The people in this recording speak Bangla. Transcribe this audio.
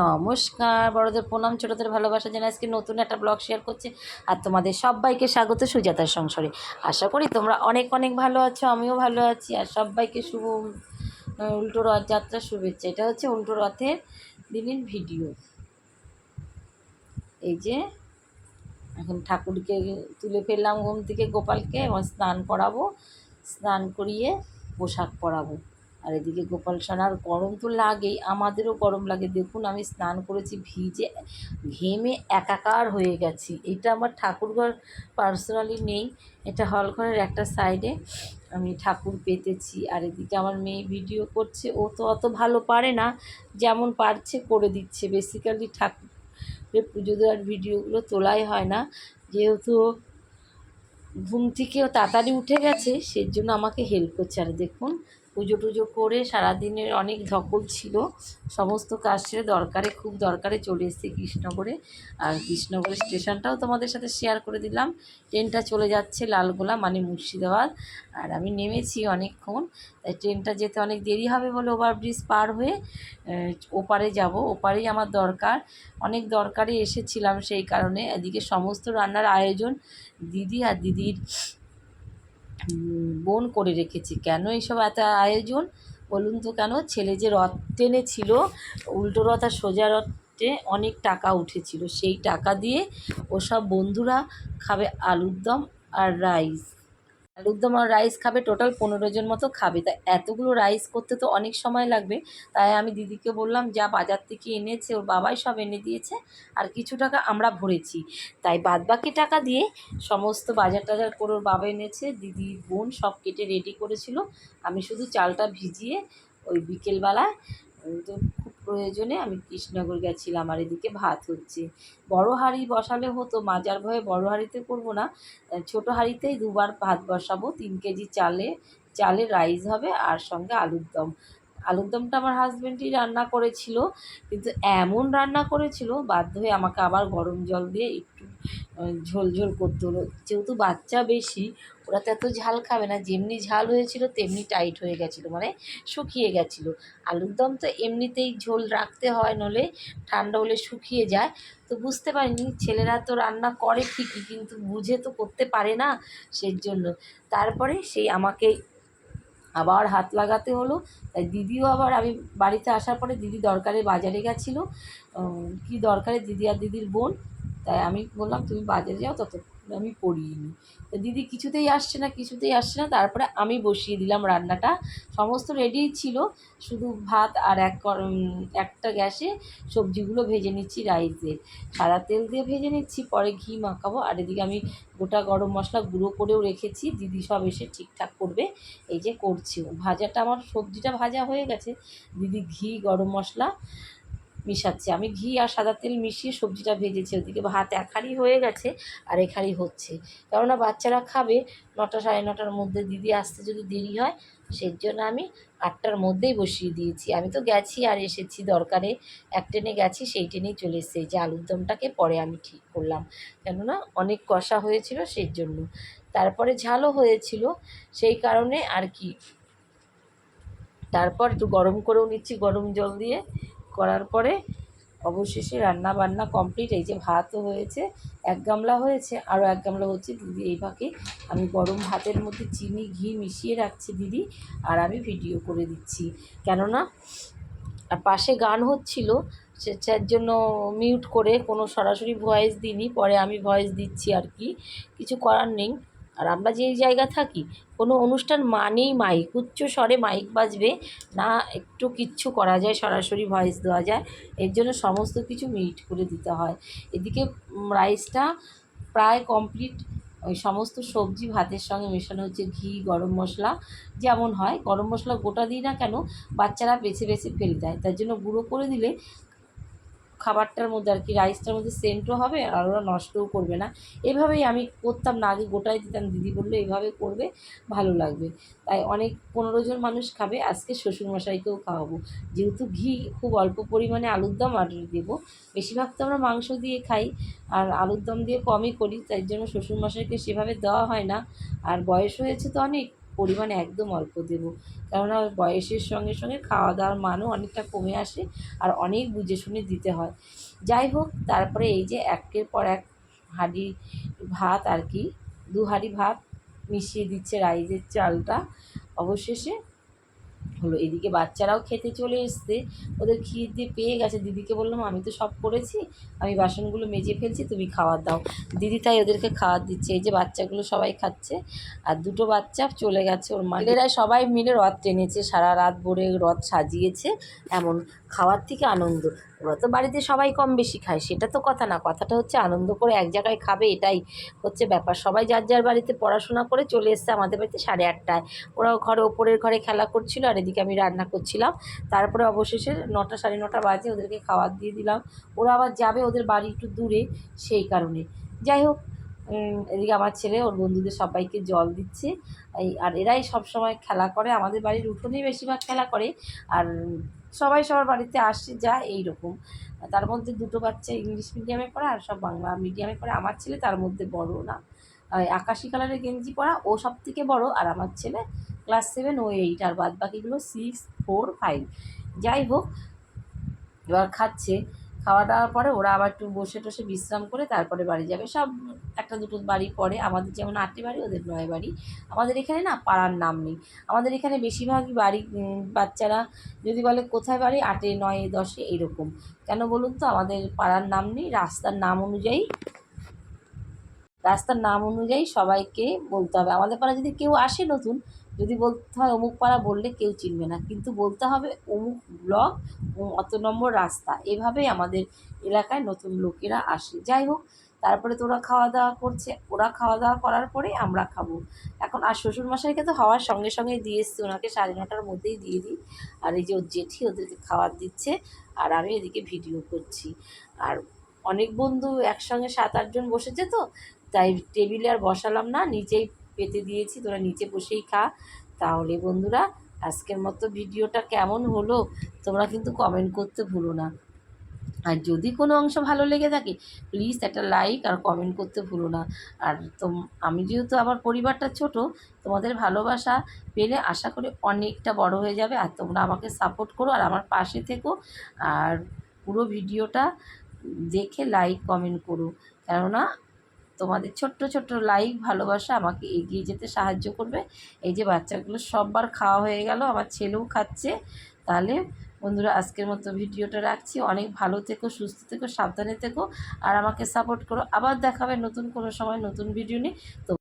নমস্কার, বড়দের প্রণাম, ছোটদের ভালোবাসা জানাই। আজকে নতুন একটা ব্লগ শেয়ার করছি আর তোমাদের সবাইকে স্বাগত সুজাতার সংসারে। আশা করি তোমরা অনেক অনেক ভালো আছো, আমিও ভালো আছি। আর সবাইকে শুভ উল্টো রথযাত্রার শুভেচ্ছা। এটা হচ্ছে উল্টো রথের দিনের ভিডিও এই যে, এখন ঠাকুরকে তুলে ফেললাম ঘুম থেকে, গোপালকে এবং স্নান করাবো, স্নান করিয়ে পোশাক পরাবো। আর এদিকে গোপাল সোনার গরম তো লাগেই, আমাদেরও গরম লাগে। দেখুন, আমি স্নান করেছি, ভিজে, ঘেমে একাকার হয়ে গেছি। এটা আমার ঠাকুরঘর পার্সোনালি নেই, এটা হল ঘরের একটা সাইডে আমি ঠাকুর পেতেছি, আর এদিকে আমার মেয়ে ভিডিও করছে। ও তো অত ভালো পারে না, যেমন পারছে করে দিচ্ছে। বেসিক্যালি ঠাকুরের পুজো দেওয়ার ভিডিওগুলো তোলাই হয় না। যেহেতু ঘুম থেকেও তাড়াতাড়ি উঠে গেছে সেই জন্য আমাকে হেল্প করছে। আর দেখুন পুজো টুজো করে সারাদিনের অনেক ধকল ছিল। সমস্ত কাজ সেরে দরকারে, খুব দরকারে চলে এসেছি কৃষ্ণগড়ে। আর কৃষ্ণগড়ের স্টেশনটাও তোমাদের সাথে শেয়ার করে দিলাম। ট্রেনটা চলে যাচ্ছে লালগোলা মানে মুর্শিদাবাদ। আর আমি নেমেছি অনেকক্ষণ। তাই ট্রেনটা যেতে অনেক দেরি হবে বলে ওভারব্রিজ পার হয়ে ওপারে যাব। ওপারেই আমার দরকার। অনেক দরকারে এসেছিলাম সেই কারণে। এদিকে সমস্ত রান্নার আয়োজন দিদি আর দিদির বোন করে রেখেছি। কেন এইসব এত আয়োজন? বলুন তো কেন? ছেলে যে রথ টেনেছিল, উল্টো রথ আর সোজা রথে অনেক টাকা উঠেছিল। সেই টাকা দিয়ে ওসব বন্ধুরা খাবে আলুর দম আর রাইস। আলুর দম আর রাইস খাবে টোটাল পনেরো জন মতো খাবে। তা এতগুলো রাইস করতে তো অনেক সময় লাগবে। তাই আমি দিদিকে বললাম, যা বাজার থেকে এনেছে, ওর বাবাই সব এনে দিয়েছে, আর কিছু টাকা আমরা ভরেছি। তাই বাদবাকি টাকা দিয়ে সমস্ত বাজার টাজার করে ওর বাবা এনেছে, দিদি, বোন সব কেটে রেডি করেছিল। আমি শুধু চালটা ভিজিয়ে ওই বিকেলবেলায় তো প্রয়োজনে আমি কৃষ্ণনগর গেছিলাম আর এদিকে ভাত হচ্ছে। বড় হাঁড়ি বসালে হতো, মাজার ভয়ে বড় হাঁড়িতে করব না। ছোট হাঁড়িতেই দুবার ভাত বসাবো, তিন কেজি চালে চালে রাইস হবে আর সঙ্গে আলুর দম। আলুর দমটা আমার হাজব্যান্ডই রান্না করেছিল, কিন্তু এমন রান্না করেছিল, বাধ্য হয়ে আমাকে আবার গরম জল দিয়ে একটু ঝোলঝোল ঝোল ঝোল করতে হলো। যেহেতু বাচ্চা বেশি ওরা তো এত ঝাল খাবে না, যেমনি ঝাল হয়েছিল তেমনি টাইট হয়ে গেছিল মানে শুকিয়ে গেছিল। আলুর দম তো এমনিতেই ঝোল রাখতে হয় নলে ঠান্ডা হলে শুকিয়ে যায়। তো বুঝতে পারিনি, ছেলেরা তো রান্না করে ঠিকই, কিন্তু বুঝে তো করতে পারে না সেই জন্য তারপরে সেই আমাকে আবার হাত লাগাতে হলো, তাই দিদিও আবার আমি বাড়িতে আসার পরে দিদি দরকারে বাজারে গেছিল। কি দরকারে দিদি আর দিদির বোন? তাই আমি বললাম, তুমি বাজারে যাও তত আমি নিই তো দিদি কিছুতেই আসছে না, কিছুতেই আসছে না, তারপরে আমি বসিয়ে দিলাম রান্নাটা। সমস্ত রেডি ছিল, শুধু ভাত আর এক একটা গ্যাসে সবজিগুলো ভেজে নিচ্ছি রাইস। দিয়ে সাদা তেল দিয়ে ভেজে নিচ্ছি, পরে ঘি মাখাবো, আর এদিকে আমি গোটা গরম মশলা গুঁড়ো করেও রেখেছি, দিদি সব এসে ঠিকঠাক করবে, এই যে করছি। ভাজাটা, আমার সবজিটা ভাজা হয়ে গেছে, দিদি ঘি, গরম মশলা মিশাচ্ছে। আমি ঘি আর সাদা তেল মিশিয়ে সবজিটা ভেজেছি। ওদিকে ভাত এক হাঁড়ি হয়ে গেছে আর এক হাঁড়ি হচ্ছে। কেননা বাচ্চারা খাবে নটা সাড়ে নটার মধ্যে, দিদি আসতে যদি দেরি হয় সেই জন্য আমি আটটার মধ্যেই বসিয়ে দিয়েছি। আমি তো গেছি আর এসেছি দরকারে। এক ট্রেনে গেছি, সেই ট্রেনেই চলে এসেছে। যে আলুর দমটাকে পরে আমি ঠিক করলাম। কেননা অনেক কষা হয়েছিল সেই জন্য। তারপরে ঝালও হয়েছিল। সেই কারণে আর কি। তারপর একটু গরম করেও নিচ্ছি, গরম জল দিয়ে। করার পরে অবশেষে রান্না বান্না কমপ্লিট এই যে ভাতও হয়েছে, এক গামলা হয়েছে আরও এক গামলা হচ্ছে দিদি এই ফাঁকে আমি গরম ভাতের মধ্যে চিনি, ঘি মিশিয়ে রাখছি দিদি, আর আমি ভিডিও করে দিচ্ছি। কেননা আর পাশে গান হচ্ছিল সেটার জন্য মিউট করে কোনো সরাসরি ভয়েস দিইনি, পরে আমি ভয়েস দিচ্ছি আর কি। কিছু করার নেই। আর আমরা যেই জায়গা থাকি, কোনো অনুষ্ঠান মানেই মাইক। উচ্চ স্বরে মাইক বাজবে, না একটু কিচ্ছু করা যায়, সরাসরি ভয়েস দেওয়া যায়। এর জন্য সমস্ত কিছু মিট করে দিতে হয়। এদিকে রাইসটা প্রায় কমপ্লিট ওই সমস্ত সবজি ভাতের সঙ্গে মেশানো হচ্ছে, ঘি, গরম মশলা, যেমন হয়। গরম মশলা গোটা দিই না কেন, বাচ্চারা বেছে বেছে ফেলে দেয়। তার জন্য গুঁড়ো করে দিলে খাবারটার মধ্যে আর কি রাইসটার মধ্যে সেন্টও হবে আর ওরা নষ্টও করবে না। এভাবেই আমি করতাম না, আগে গোটাই দিতাম, দিদি বলল এভাবে করবে, ভালো লাগবে। তাই অনেক পনেরো জন মানুষ খাবে, আজকে শ্বশুরমশাইকেও খাওয়াবো। যেহেতু ঘি খুব অল্প পরিমাণে আলুর দম আর দেবো, বেশিরভাগ তো আমরা মাংস দিয়ে খাই আর আলুর দম দিয়ে কমই করি, তাই জন্য শ্বশুরমশাইকে সেভাবে দেওয়া হয় না। আর বয়স হয়েছে তো অনেক পরিমাণ একদম অল্প দেবো। কেননা বয়সের সঙ্গে সঙ্গে খাওয়া দাওয়ার মানও অনেকটা কমে আসে আর অনেক বুঝে শুনে দিতে হয়। যাই হোক, তারপরে এই যে একের পর এক হাঁড়ি ভাত আর কি, দু হাঁড়ি ভাত মিশিয়ে দিচ্ছে রাইজের চালটা। অবশেষে হলো। এদিকে বাচ্চারাও খেতে চলে এসছে। ওদের ক্ষীর দিয়ে পেয়ে গেছে। দিদিকে বললাম, আমি তো সব করেছি। আমি বাসনগুলো মেজে ফেলছি, তুমি খাওয়ার দাও। দিদি তাই ওদেরকে খাওয়ার দিচ্ছে। এই যে বাচ্চাগুলো সবাই খাচ্ছে আর দুটো বাচ্চা চলে গেছে ওর মালেরাই সবাই মিলে রথ টেনেছে। সারা রাত ভরে রথ সাজিয়েছে। এমন খাওয়ার থেকে আনন্দ। ওরা তো বাড়িতে সবাই কম বেশি খায়, সেটা তো কথা না। কথাটা হচ্ছে আনন্দ করে এক জায়গায় খাবে, এটাই হচ্ছে ব্যাপার। সবাই যার যার বাড়িতে পড়াশোনা করে চলে এসছে আমাদের বাড়িতে সাড়ে আটটায়। ওরাও ঘরে, ওপরের ঘরে খেলা করছিল আর এদিকে আমি রান্না করছিলাম। তারপরে অবশেষে নটা, সাড়ে নটা বাজে ওদেরকে খাবার দিয়ে দিলাম। ওরা আবার যাবে ওদের বাড়ি একটু দূরে সেই কারণে। যাই হোক এদিকে আমার ছেলে ওর বন্ধুদের সবাইকে জল দিচ্ছে। আর এরাই সব সময় খেলা করে। আমাদের বাড়ির উঠোনেই বেশিরভাগ খেলা করে। আর সবাই সবার বাড়িতে আসে, যায় এই রকম তার মধ্যে দুটো বাচ্চা ইংলিশ মিডিয়ামে পড়া আর সব বাংলা মিডিয়ামে পড়া। আমার ছেলে তার মধ্যে বড় না। আকাশি কালারের গেঞ্জি পরা, ও সব থেকে বড়। আর আমার ছেলে ক্লাস সেভেন ও এইট আর বাদ বাকিগুলো সিক্স ফোর ফাইভ যাই হোক, এবার খাচ্ছে। খাওয়া দাওয়ার পরে ওরা আবার একটু বসে টসে বিশ্রাম করে তারপরে বাড়ি যাবে। সব একটা দুটো বাড়ি পরে আমাদের যেমন আটটি বাড়ি, ওদের নয় বাড়ি। আমাদের এখানে না পাড়ার নাম নেই। আমাদের এখানে বেশিরভাগই বাড়ি বাচ্চারা যদি বলে কোথায় বাড়ি, আটে, নয়, দশে এরকম। কেন বলুন তো? আমাদের পাড়ার নাম নেই, রাস্তার নাম অনুযায়ী, রাস্তার নাম অনুযায়ী সবাইকে বলতে হবে। আমাদের পাড়া যদি কেউ আসে নতুন যদি বলতে হয় অমুক পাড়া বললে কেউ চিনবে না। কিন্তু বলতে হবে অমুক ব্লক অত নম্বর রাস্তা। এভাবেই আমাদের এলাকায় নতুন লোকেরা আসে। যাই হোক, তারপরে তো ওরা খাওয়া দাওয়া করছে। ওরা খাওয়া দাওয়া করার পরে আমরা খাব। এখন আর শ্বশুরমশাইকে তো হওয়ার সঙ্গে সঙ্গে দিয়ে এসছি। ওনাকে সাড়ে নটার মধ্যেই দিয়ে দিই। আর এই যে ওর জেঠি ওদেরকে খাবার দিচ্ছে। আর আমি এদিকে ভিডিও করছি। আর অনেক বন্ধু একসঙ্গে সাত আটজন বসেছে তো। তাই টেবিলে আর বসালাম না। নিচেই পেতে দিয়েছি, তোরা নিচে বসেই খা। তাহলে বন্ধুরা, আজকের মতো ভিডিওটা কেমন হলো, তোমরা কিন্তু কমেন্ট করতে ভুলো না। আর যদি কোনো অংশ ভালো লেগে থাকে প্লিজ একটা লাইক আর কমেন্ট করতে ভুলো না। আর তোম, আমি যেহেতু আমার পরিবারটা ছোট, তোমাদের ভালোবাসা পেলে আশা করি অনেকটা বড় হয়ে যাবে। আর তোমরা আমাকে সাপোর্ট করো আর আমার পাশে থেকো। আর পুরো ভিডিওটা দেখে লাইক কমেন্ট করো। কেননা তোমাদের ছোট্ট ছোট্ট লাইক ভালোবাসা আমাকে এগিয়ে যেতে সাহায্য করবে। এই যে বাচ্চাগুলো সববার খাওয়া হয়ে গেল, আমার ছেলেও খাচ্ছে। তাহলে বন্ধুরা, আজকের মতো ভিডিওটা রাখছি। অনেক ভালো থেকো, সুস্থ থেকো, সাবধানে থেকো, আর আমাকে সাপোর্ট করো। আবার দেখাবে নতুন কোনো সময় নতুন ভিডিও নিয়ে। তো